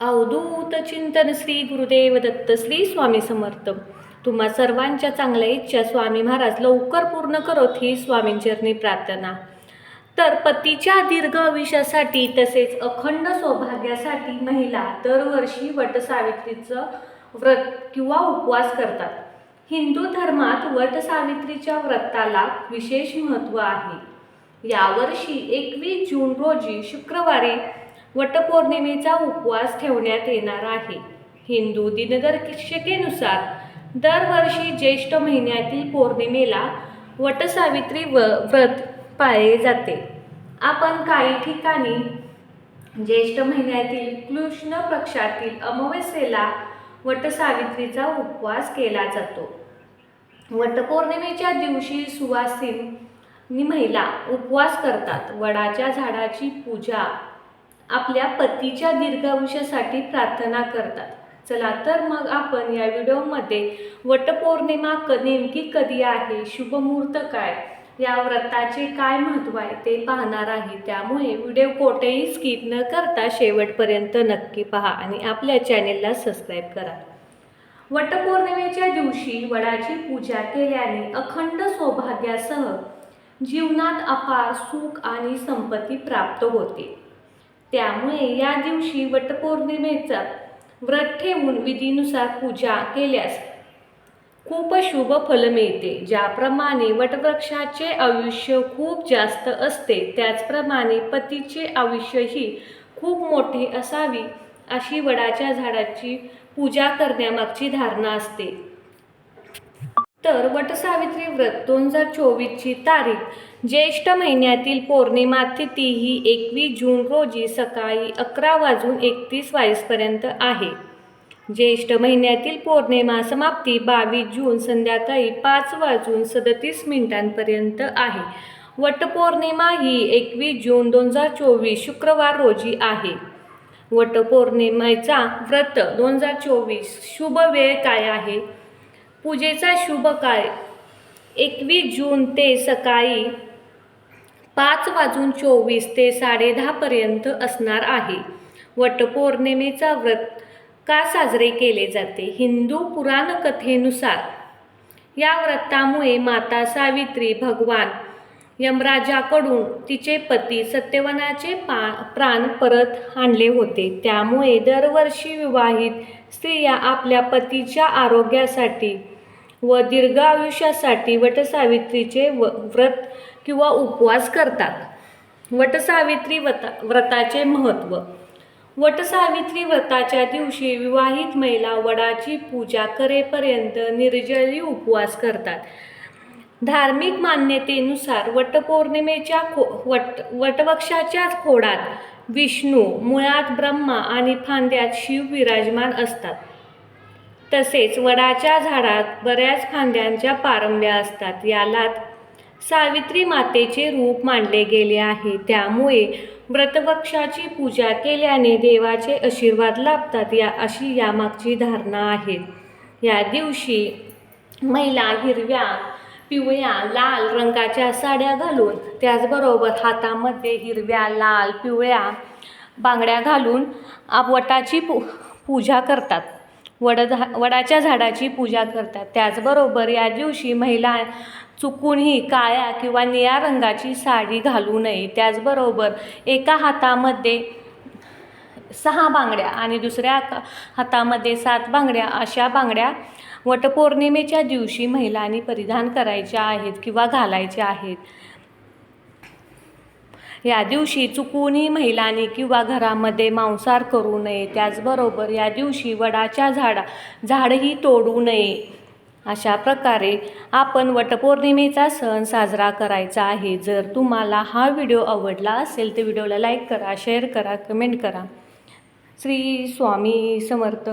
अवधूत चिंतन श्री गुरुदेव दत्त श्री स्वामी समर्थ. तुम्हा सर्वांच्या चांगल्या इच्छा स्वामी महाराज लवकर पूर्ण करोत ही स्वामींचरणी प्रार्थना. तर पतीच्या दीर्घ आयुष्यासाठी तसेच अखंड सौभाग्यासाठी महिला दरवर्षी वटसावित्रीचं व्रत किंवा उपवास करतात. हिंदू धर्मात वटसावित्रीच्या व्रताला विशेष महत्त्व आहे. यावर्षी एकवीस जून रोजी शुक्रवारी वटपौर्णिमेचा उपवास ठेवण्यात येणार आहे. हिंदू दिनदर्शिकेनुसार दरवर्षी ज्येष्ठ महिन्यातील पौर्णिमेला वटसावित्री व व्रत पाळले जाते. आपण काही ठिकाणी ज्येष्ठ महिन्यातील कृष्ण पक्षातील अमावस्येला वटसावित्रीचा उपवास केला जातो. वटपौर्णिमेच्या दिवशी सुवासिनी महिला उपवास करतात. वडाच्या झाडाची पूजा आपल्या पतीच्या दीर्घायुष्यासाठी प्रार्थना करतात. चला तर मग आपण या व्हिडिओमध्ये वटपौर्णिमा क नेमकी कधी आहे शुभमुहूर्त काय या व्रताचे काय महत्त्व आहे ते पाहणार आहे. त्यामुळे व्हिडिओ कोठेही स्किप न करता शेवटपर्यंत नक्की पहा आणि आपल्या चॅनेलला सबस्क्राईब करा. वटपौर्णिमेच्या दिवशी वडाची पूजा केल्याने अखंड सौभाग्यासह जीवनात अपार सुख आणि संपत्ती प्राप्त होते. त्यामुळे या दिवशी वटपौर्णिमेचा व्रत ठेवून विधीनुसार पूजा केल्यास खूप शुभ फल मिळते. ज्याप्रमाणे वटवृक्षाचे आयुष्य खूप जास्त असते त्याचप्रमाणे पतीचे आयुष्यही खूप मोठे असावी अशी वडाच्या झाडाची पूजा करण्यामागची धारणा असते. तर वटसावित्री व्रत दोन हजार चोवीसची तारीख. ज्येष्ठ महिन्यातील पौर्णिमा तिथी ही एकवीस जून रोजी सकाळी अकरा वाजून एकतीस वाईसपर्यंत आहे. ज्येष्ठ महिन्यातील पौर्णिमा समाप्ती बावीस जून संध्याकाळी पाच वाजून सदतीस मिनिटांपर्यंत आहे. वटपौर्णिमा ही एकवीस जून दोन हजार चोवीस शुक्रवार रोजी आहे. वटपौर्णिमेचा व्रत दोन हजार चोवीस शुभ वेळ काय आहे? पूजेचा शुभ काळ. एकवीस जून ते सकाळी पाच वाजून चोवीस ते साडेदहापर्यंत असणार आहे. वटपौर्णिमेचा व्रत का साजरे केले जाते? हिंदू पुराणकथेनुसार. या व्रतामुळे माता सावित्री भगवान यमराजाकडून तिचे पती सत्यवनाचे पा प्राण परत आणले होते. त्यामुळे दरवर्षी विवाहित स्त्रिया आपल्या पतीच्या आरोग्यासाठी व दीर्घ आयुष्यासाठी वटसावित्रीचे व व्रत किंवा उपवास करतात. वटसावित्री व्रता व्रताचे महत्त्व. वटसावित्री व्रताच्या दिवशी विवाहित महिला वडाची पूजा करेपर्यंत निर्जली उपवास करतात. धार्मिक मान्यतेनुसार वटपौर्णिमेच्या खो वट वटवक्षाच्या खोडात विष्णू मुळात ब्रह्मा आणि फांद्यात शिव विराजमान असतात. तसेच वडाच्या झाडात बऱ्याच फांद्यांच्या पारंब्या असतात. यालाच सावित्री मातेचे रूप मानले गेले आहे. त्यामुळे व्रतवक्षाची पूजा केल्याने देवाचे आशीर्वाद लाभतात या अशी यामागची धारणा आहे. या दिवशी महिला हिरव्या पिवळ्या लाल रंगाच्या साड्या घालून त्याचबरोबर हातामध्ये हिरव्या लाल पिवळ्या बांगड्या घालून आप पू पूजा करतात. वडधा वडाच्या झाडाची पूजा करतात. त्याचबरोबर या दिवशी महिला चुकूनही काळ्या किंवा निळ्या रंगाची साडी घालू नये. त्याचबरोबर एका हातामध्ये सहा बांगड्या आणि दुसऱ्या हातामध्ये सात बांगड्या अशा बांगड्या वटपौर्णिमेच्या दिवशी महिलांनी परिधान करायच्या आहेत किंवा घालायच्या आहेत. या दिवशी चुकूनही महिलांनी किंवा घरामध्ये मांसाहार करू नये. त्याचबरोबर या दिवशी वडाच्या झाडा झाडही तोडू नये. अशा प्रकारे आपण वटपौर्णिमेचा सण साजरा करायचा आहे. जर तुम्हाला हा व्हिडिओ आवडला असेल तर व्हिडिओला लाईक करा शेअर करा कमेंट करा. श्री स्वामी समर्थ.